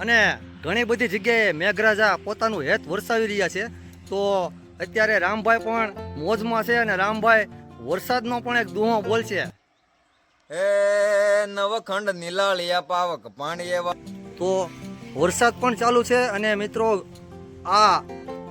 અને ઘણી બધી જગ્યાએ મેઘરાજા પોતાનું હેત વરસાવી રહ્યા છે. તો અત્યારે રામભાઈ પણ મોજમાં છે અને રામભાઈ વરસાદનો પણ એક દુહો બોલશે એ નવખંડ નીલાળિયા પાવક પાણી એવા તો વરસાદ પણ ચાલુ છે અને મિત્રો આ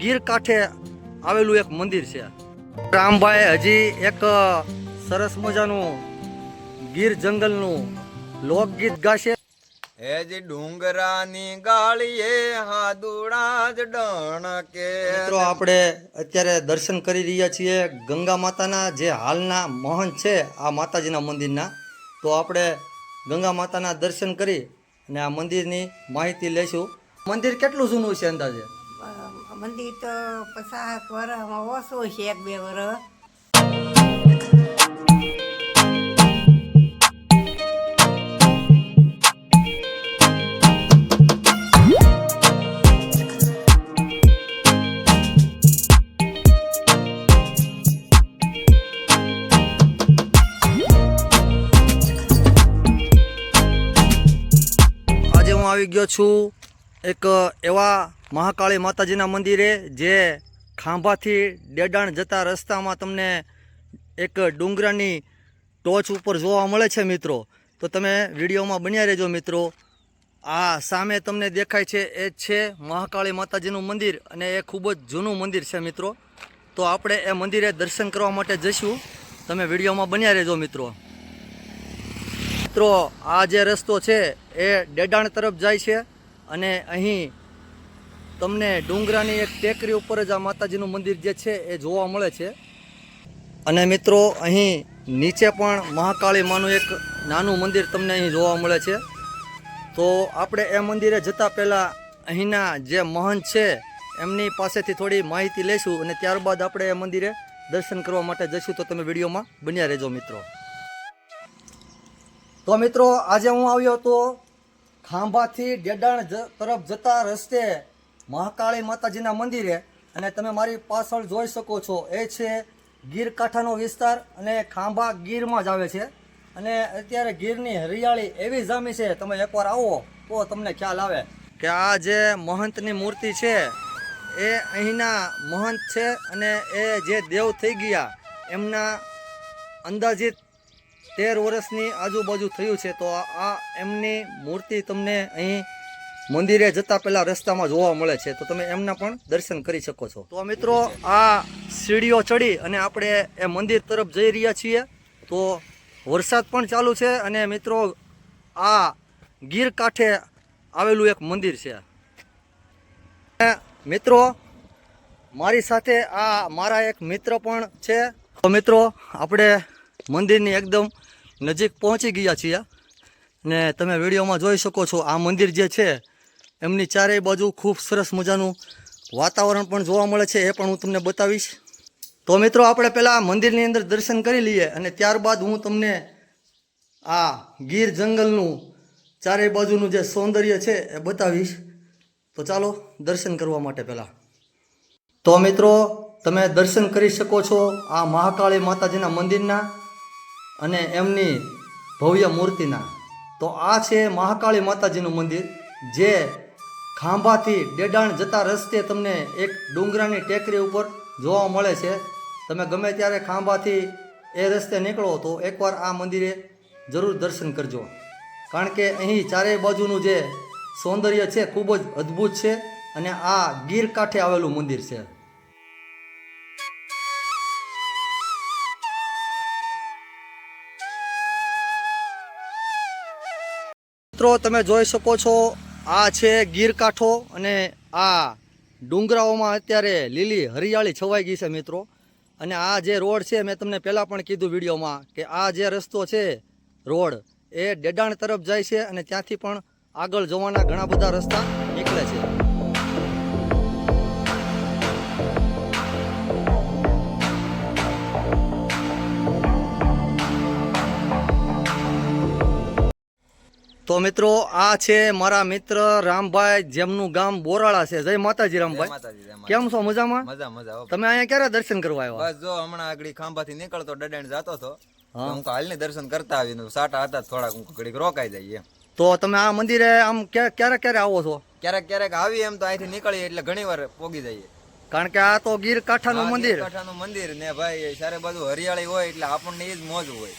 ગીર કાંઠે આવેલું એક મંદિર છે. રામભાઈ હજી એક સરસ મજાનું ગીર જંગલનું લોકગીત ગાશે. હેજી ડુંગરાની ગાળીએ હાદુડા જ ડણકે મિત્રો આપણે અત્યારે દર્શન કરી રહ્યા છીએ ગંગા માતાના જે હાલના મહંત છે આ માતાજીના મંદિરના. તો આપણે ગંગા માતાના દર્શન કરી અને આ મંદિરની માહિતી લઈશું. મંદિર કેટલું જૂનું છે અંદાજે? મંદિર તો પચાસ વર્ષ ઓછું છે એક બે વર્ષ આવી ગયો છું એક એવા મહાકાળી માતાજીના મંદિરે જે ખાંભાથી ડેડાણ જતા રસ્તામાં તમને એક ડુંગરાની ટોચ ઉપર જોવા મળે છે મિત્રો. તો તમે વિડીયોમાં બન્યા રહેજો મિત્રો. આ સામે તમને દેખાય છે, એ છે મહાકાળી માતાજીનું મંદિર અને એ ખૂબ જ જૂનું મંદિર છે મિત્રો. તો આપણે એ મંદિરે દર્શન કરવા માટે જઈશું. તમે વિડીયોમાં બન્યા રહેજો મિત્રો. મિત્રો, આ જે રસ્તો છે એ ડેડાણ તરફ જાય છે અને અહીં તમને ડુંગરાની એક ટેકરી ઉપર જ આ માતાજીનું મંદિર જે છે એ જોવા મળે છે. અને મિત્રો, અહીં નીચે પણ મહાકાળી માનું એક નાનું મંદિર તમને અહીં જોવા મળે છે. તો આપણે એ મંદિરે જતાં પહેલાં અહીંના જે મહંત છે, એમની પાસેથી થોડી માહિતી લઈશું અને ત્યારબાદ આપણે એ મંદિરે દર્શન કરવા માટે જઈશું. તો તમે વિડીયોમાં બન્યા રહેજો મિત્રો. તો મિત્રો, આજે હું આવ્યો હતો ખાંભાથી ડેડાણ તરફ જતા રસ્તે મહાકાળી માતાજીના મંદિરે. અને તમે મારી પાછળ જોઈ શકો છો, એ છે ગીર કાંઠાનો વિસ્તાર અને ખાંભા ગીરમાં જ આવે છે. અને અત્યારે ગીરની હરિયાળી એવી જામી છે, તમે એકવાર આવો તો તમને ખ્યાલ આવે કે આ જે મહંતની મૂર્તિ છે, એ અહીંના મહંત છે અને એ જે દેવ થઈ ગયા, એમના અંદાજિત તેર વર્ષની આજુબાજુ થયું છે, તો આ- એમની મૂર્તિ તમને અહીં મંદિરે જતા પહેલાં રસ્તામાં જોવા મળે છે. તો તમે એમના પણ દર્શન કરી શકો છો. તો મિત્રો, આ સીડીઓ ચડી અને આપણે એ મંદિર તરફ જઈ રહ્યા છીએ. તો વરસાદ પણ ચાલુ છે અને મિત્રો, આ ગીર કાંઠે આવેલું એક મંદિર છે. મિત્રો, મારી સાથે આ મારા એક મિત્ર પણ છે. તો મિત્રો, આપણે મંદિરની એકદમ નજીક પહોંચી ગયા છીએ. ને તમે વિડીયોમાં જોઈ શકો છો, આ મંદિર જે છે, એમની ચારેય બાજુ ખૂબ સરસ મજાનું વાતાવરણ પણ જોવા મળે છે, એ પણ હું તમને બતાવીશ. તો મિત્રો, આપણે પહેલાં મંદિરની અંદર દર્શન કરી લઈએ અને ત્યારબાદ હું તમને આ ગીર જંગલનું ચારેય બાજુનું જે સૌંદર્ય છે, એ બતાવીશ. તો ચાલો, દર્શન કરવા માટે પહેલાં. તો મિત્રો, તમે દર્શન કરી શકો છો આ મહાકાળી માતાજીના મંદિરના. અને એમની ભવ્ય મૂર્તિના. તો આ છે મહાકાળી માતાજીનું મંદિર, જે ખાંભાથી ડેડાણ જતા રસ્તે તમને એક ડુંગરાની ટેકરી ઉપર જોવા મળે છે. તમે ગમે ત્યારે ખાંભાથી એ રસ્તે નીકળો તો એકવાર આ મંદિરે જરૂર દર્શન કરજો. કારણ કે અહીં ચારેય બાજુનું જે સૌંદર્ય છે ખૂબ જ અદ્ભુત છે અને આ ગીર કાંઠે આવેલું મંદિર છે. મિત્રો, તમે જોઈ શકો છો, આ છે ગીર કાંઠો અને આ ડુંગરાઓમાં અત્યારે લીલી હરિયાળી છવાઈ ગઈ છે મિત્રો. અને આ જે રોડ છે, મેં તમને પહેલાં પણ કીધું વિડીયોમાં કે આ જે રસ્તો છે રોડ, એ ડેડાણ તરફ જાય છે અને ત્યાંથી પણ આગળ જવાના ઘણા બધા રસ્તા તો મિત્રો આ છે મારા મિત્ર રામભાઈ જેમનું ગામ બોરાળા છે. જય માતાજી રામભાઈ. કેમ છો? મજામાં? મજા મજા તમે અહીંયા ક્યારે દર્શન કરવા આવ્યા? બસ જો હમણાં આગળ ખાંભાથી નીકળતો ડડાણ જતો હતો. હા. હાલની દર્શન કરતા આવીને સાટા હતા થોડાક હું ઘડીક રોકાઈ જાય તો તમે આ મંદિરે આમ ક્યારેક ક્યારે ક્યારે આવો છો? ક્યારેક ક્યારેક આવી એમ તો અહીંથી નીકળીએ એટલે ઘણી વાર પોગી જઈએ. કારણ કે આ તો ગીર કાંઠાનું મંદિર. કાંઠાનું મંદિર ને ભાઈ સારે બાજુ હરિયાળી હોય એટલે આપણને એ જ મોજ હોય.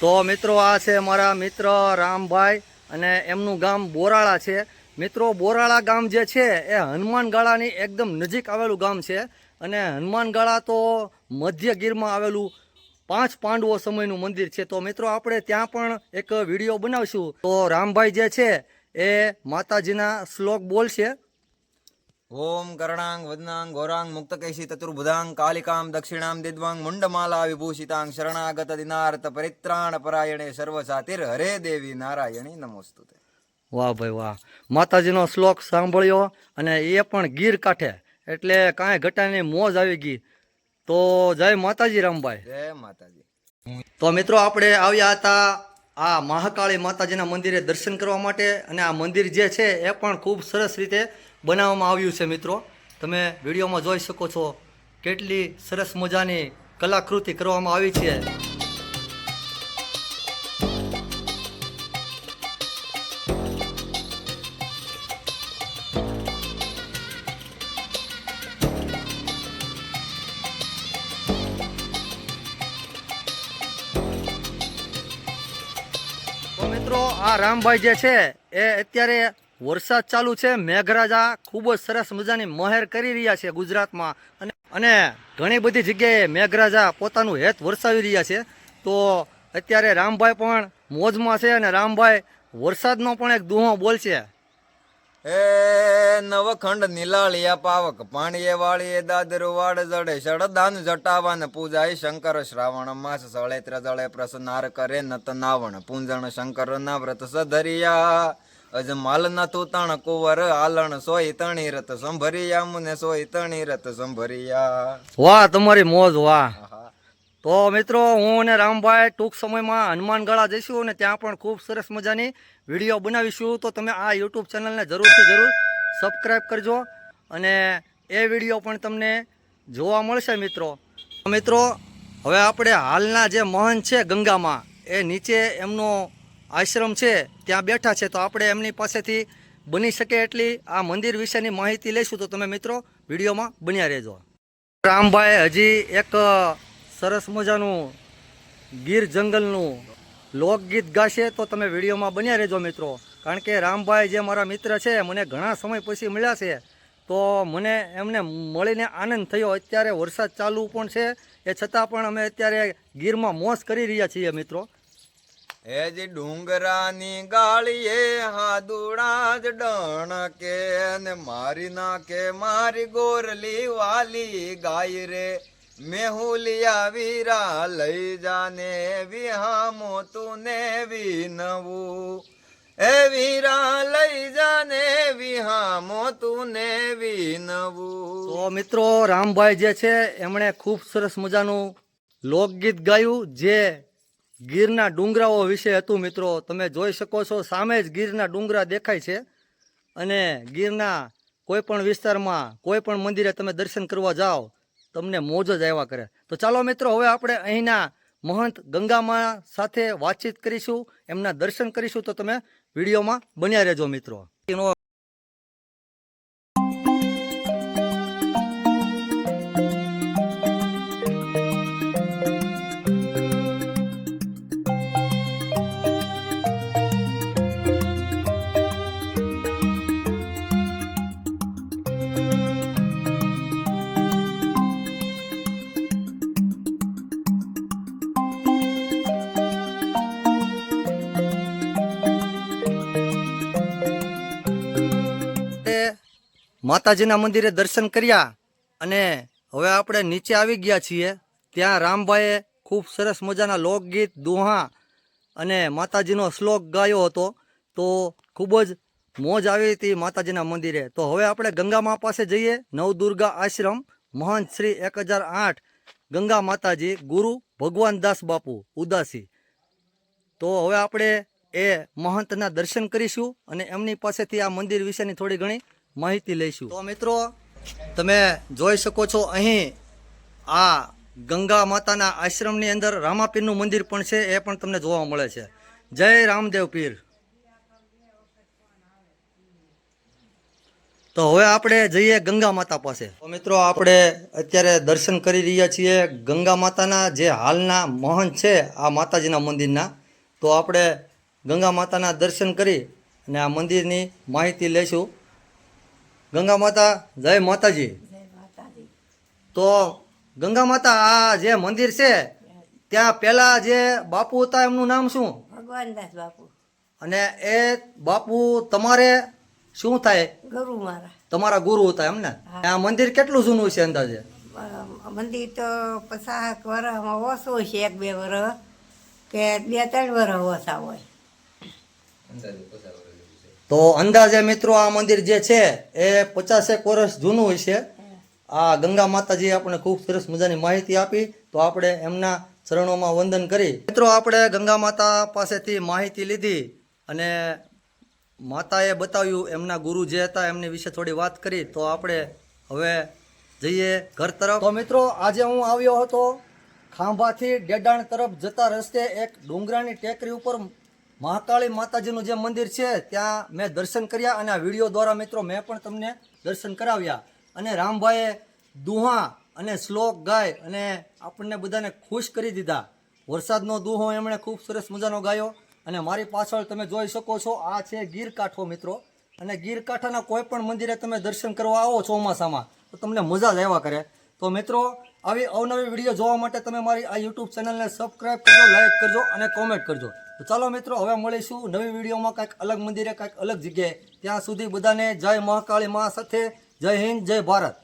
તો મિત્રો આ છે મારા મિત્ર રામભાઈ. અને એમનું ગામ બોરાળા છે. મિત્રો, બોરાળા ગામ જે છે, એ હનુમાનગાળાની એકદમ નજીક આવેલું ગામ છે. અને હનુમાનગાળા તો મધ્ય ગીરમાં આવેલું પાંચ પાંડવો સમયનું મંદિર છે. તો મિત્રો, આપણે ત્યાં પણ એક વીડિયો બનાવશું. તો રામભાઈ જે છે, એ માતાજીના શ્લોક બોલશે. ઓમ કરણાંગ વદનાંગ ઘોરાંગ મુક્તકેશી ચતુર્ભુજાંગ કાલિકામ દક્ષિણામ દિદ્વાંગ મુંડમાલા વિભૂષિતાંગ શરણાગત દિનાર્થ પરિત્રાણ પરાયણે સર્વસાતિર હરે દેવી નારાયણી નમોસ્તુતે વાહ ભાઈ વાહ માતાજીનો શ્લોક સાંભળ્યો અને એ પણ ગીર કાંઠે એટલે કાંઈ ઘટાની મોજ આવી ગઈ. તો જય માતાજી રામભાઈ. જય માતાજી. તો મિત્રો આપણે આવ્યા હતા આ મહાકાળી માતાજીના મંદિરે દર્શન કરવા માટે અને આ મંદિર જે છે એ પણ ખૂબ સરસ રીતે બનાવવામાં આવ્યું છે મિત્રો. તમે વિડીયોમાં જોઈ શકો છો કેટલી સરસ મજાની કલાકૃતિ કરવામાં આવી છે. તો મિત્રો, આ રામભાઈ જે છે, એ અત્યારે વરસાદ ચાલુ છે, મેઘરાજા ખૂબ જ સરસ મજાની મહેર કરી રહ્યા છે ગુજરાતમાં. અને ઘણી બધી જગ્યાએ મેઘરાજા પોતાનું હેત વરસાવી રહ્યા છે. તો અત્યારે રામભાઈ પણ મોજમાં છે અને રામભાઈ, વરસાદનો પણ એક દુહો બોલશે. એ નવખંડ નિલાળિયા પાવક, પાણીએ વાળીએ દાદર વાડ જડે શળદાન જટાવાન પૂજાય, શંકર શ્રાવણ માસ સળેત્ર જળે પ્રસન્નાર કરે નત નાવણ, પૂંજણ શંકર ના વ્રત સધરિયા. અજમાલ માલના તોતાણ કુંવર આલણ સોય તણી રત સંભરિયા મુને સોય તણી રત સંભરિયા. વાહ તમારી મોજ વાહ. તો મિત્રો હું અને રામભાઈ ટૂંક સમયમાં હનુમાનગાળા જઈશું અને ત્યાં પણ ખૂબ સરસ મજાની વીડિયો બનાવીશું. તો તમે આ યુટ્યુબ ચેનલને જરૂરથી જરૂર સબસ્ક્રાઈબ કરજો અને એ વીડિયો પણ તમને જોવા મળશે મિત્રો. મિત્રો હવે આપણે હાલના જે મહંત છે ગંગામાં એ નીચે એમનો આશ્રમ છે, ત્યાં બેઠા છે, તો આપણે એમની પાસેથી બની શકે એટલી આ મંદિર વિશેની માહિતી લઈશું. તો તમે મિત્રો વિડીયોમાં બન્યા રહેજો. રામભાઈ હજી એક સરસ મજાનું ગીર જંગલનું લોકગીત ગાશે, તો તમે વિડીયોમાં બન્યા રહેજો મિત્રો. કારણ કે રામભાઈ જે મારા મિત્ર છે, મને ઘણા સમય પછી મળ્યા છે, તો મને એમને મળીને આનંદ થયો. અત્યારે વરસાદ ચાલુ પણ છે, એ છતાં પણ અમે અત્યારે ગીરમાં મોસ કરી રહ્યા છીએ મિત્રો. હેજ ડુંગરાની ગાળીએ હાદુડા જ ડણ કે ને મારી નાખે મારી ગોરલી વાલી ગાય રે. મેહુલિયા વીરા લઈ જાને વિહામો તુને વિનવું એ વીરા લઈ જાને વિહામો તુને વિનવું તો મિત્રો રામભાઈ જે છે, એમણે ખૂબ સરસ મજાનું લોકગીત ગાયું, જે ગીરના ડુંગરાઓ વિશે હતું મિત્રો. તમે જોઈ શકો છો, સામે જ ગીરના ડુંગરા દેખાય છે. અને ગીરના કોઈ પણ વિસ્તારમાં કોઈ પણ મંદિરે તમે દર્શન કરવા જાઓ, તમને મોજ જ આવ્યા કરે. તો ચાલો મિત્રો, હવે આપણે અહીંના મહંત ગંગામા સાથે વાતચીત કરીશું, એમના દર્શન કરીશું. તો તમે વિડીયોમાં બન્યા રહેજો મિત્રો. માતાજીના મંદિરે દર્શન કર્યા અને હવે આપણે નીચે આવી ગયા છીએ. ત્યાં રામભાઈએ ખૂબ સરસ મજાના લોકગીત, દુહા અને માતાજીનો શ્લોક ગાયો હતો. તો ખૂબ જ મોજ આવી હતી માતાજીના મંદિરે. તો હવે આપણે ગંગામા પાસે જઈએ. નવદુર્ગા આશ્રમ મહંત શ્રી એક હજાર આઠ ગંગા માતાજી, ગુરુ ભગવાન દાસ બાપુ, ઉદાસી. તો હવે આપણે એ મહંતના દર્શન કરીશું અને એમની પાસેથી આ મંદિર વિશેની થોડી ઘણી માહિતી લઈશું. તો મિત્રો, તમે જોઈ શકો છો, અહીં આ ગંગા માતાના આશ્રમની અંદર રામાપીરનું મંદિર પણ છે, એ પણ તમને જોવા મળે છે. જય રામદેવ પીર. તો હવે આપણે જઈએ ગંગા માતા પાસે. તો મિત્રો, આપણે અત્યારે દર્શન કરી રહ્યા છીએ ગંગા માતાના જે હાલના મહંત છે, આ માતાજીના મંદિરના. તો આપણે ગંગા માતાના દર્શન કરી અને આ મંદિરની માહિતી લઈશું. ગંગા માતા જય માતાજી. તો ગંગા માતા આ જે મંદિર છે ત્યાં પહેલા જે બાપુ હતા એમનું નામ શું? ભગવાનદાસ બાપુ. અને એ બાપુ તમારે શું થાય? ગુરુ મારા. તમારા ગુરુ હતા એમને? આ મંદિર કેટલું જૂનું છે અંદાજે? મંદિર તો પચાસ વર્ષમાં ઓછું છે એક બે વર્ષ કે બે ત્રણ વર્ષ ઓછા હોય. તો અંદાજે મિત્રો આ મંદિર જે છે, એ પચાસેક વર્ષ જૂનું છે આ ગંગા માતાજી આપણે ખૂબ સરસ મજાની માહિતી આપી. તો આપણે એમના ચરણોમાં વંદન કરી. મિત્રો, આપણે ગંગા માતા પાસેથી માહિતી લીધી અને માતાએ બતાવ્યું, એમના ગુરુ જે હતા એમની વિશે થોડી વાત કરી. તો આપણે હવે જઈએ ઘર તરફ. તો મિત્રો, આજે હું આવ્યો હતો ખાંભાથી ડેડાણ તરફ જતા રસ્તે એક ડુંગરાની ટેકરી ઉપર મહાકાળી માતાજીનું જે મંદિર છે, ત્યાં મેં દર્શન કર્યા અને આ વીડિયો દ્વારા મિત્રો મેં પણ તમને દર્શન કરાવ્યા. અને રામભાઈએ દુહા અને શ્લોક ગાય અને આપણને બધાને ખુશ કરી દીધા. વરસાદનો દુહો એમણે ખૂબ સરસ મજાનો ગાયો. અને મારી પાછળ તમે જોઈ શકો છો, આ છે ગીર કાંઠો મિત્રો. અને ગીર કાંઠાના કોઈ પણ મંદિરે તમે દર્શન કરવા આવો ચોમાસામાં, તો તમને મજા જ આવ્યા કરે. તો મિત્રો, આવી અવનવી વીડિયો જોવા માટે તમે મારી આ યુટ્યુબ ચેનલને સબસ્ક્રાઇબ કરજો લાઈક કરજો અને કોમેન્ટ કરજો. તો ચાલો મિત્રો, હવે મળીશું નવી વિડીયોમાં કાંઈક અલગ મંદિરે, કાંઈક અલગ જગ્યાએ. ત્યાં સુધી બધાને જય મહાકાળી મા સાથે જય હિન્દ, જય ભારત.